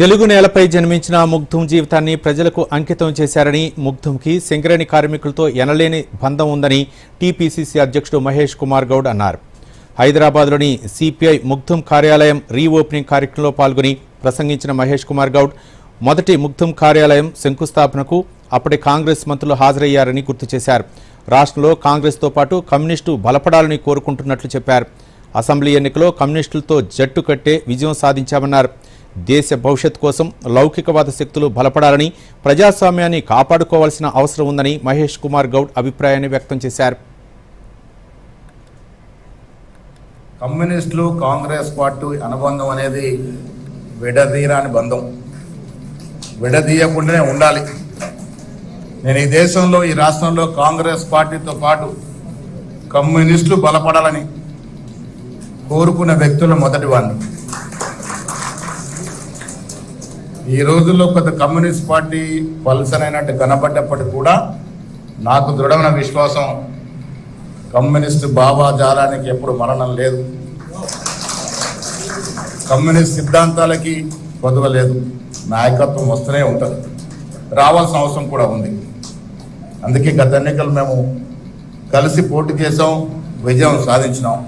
తెలుగు నేలపై జన్మించిన ముగ్ధుం జీవితాన్ని ప్రజలకు అంకితం చేశారని ముగ్ధుంకి సింగరేణి కార్మికులతో ఎనలేని బంధం ఉందని టీపీసీసీ అధ్యక్షుడు మహేష్ కుమార్ గౌడ్ అన్నారు. హైదరాబాద్లోని సిపిఐ ముగ్ధుం కార్యాలయం రీఓపెనింగ్ కార్యక్రమంలో పాల్గొని ప్రసంగించిన మహేష్ కుమార్ గౌడ్ మొదటి ముగ్ధుం కార్యాలయం శంకుస్థాపనకు అప్పటి కాంగ్రెస్ మంత్రులు హాజరయ్యారని గుర్తు చేశారు. రాష్ట్రంలో కాంగ్రెస్తో పాటు కమ్యూనిస్టు బలపడాలని కోరుకుంటున్నట్లు చెప్పారు. అసెంబ్లీ ఎన్నికలో కమ్యూనిస్టులతో జట్టు కట్టే విజయం సాధించామన్నారు. దేశ భవిష్యత్ కోసం లౌకికవాద శక్తులు బలపడాలని ప్రజాస్వామ్యాన్ని కాపాడుకోవాల్సిన అవసరం ఉందని మహేష్ కుమార్ గౌడ్ అభిప్రాయాన్ని వ్యక్తం చేశారు. కమ్యూనిస్టులు కాంగ్రెస్ పార్టీ అనుబంధం అనేది విడదీరాని బంధం. విడదీయకుండానే ఉండాలి. నేను ఈ దేశంలో ఈ రాష్ట్రంలో కాంగ్రెస్ పార్టీతో పాటు కమ్యూనిస్టులు బలపడాలని కోరుకున్న వ్యక్తుల మొదటి వాడిని ఈ రోజుల్లో కొంత కమ్యూనిస్ట్ పార్టీ పలుసనైనట్టు కనబడ్డప్పటికీ కూడా నాకు దృఢమైన విశ్వాసం కమ్యూనిస్ట్ భావాజాలానికి ఎప్పుడు మరణం లేదు. కమ్యూనిస్ట్ సిద్ధాంతాలకి కొదవ లేదు. నాయకత్వం వస్తూనే ఉంటుంది. రావాల్సిన అవసరం కూడా ఉంది. అందుకే గత ఎన్నికలు మేము కలిసి పోటీ చేసాం విజయం సాధించినాం.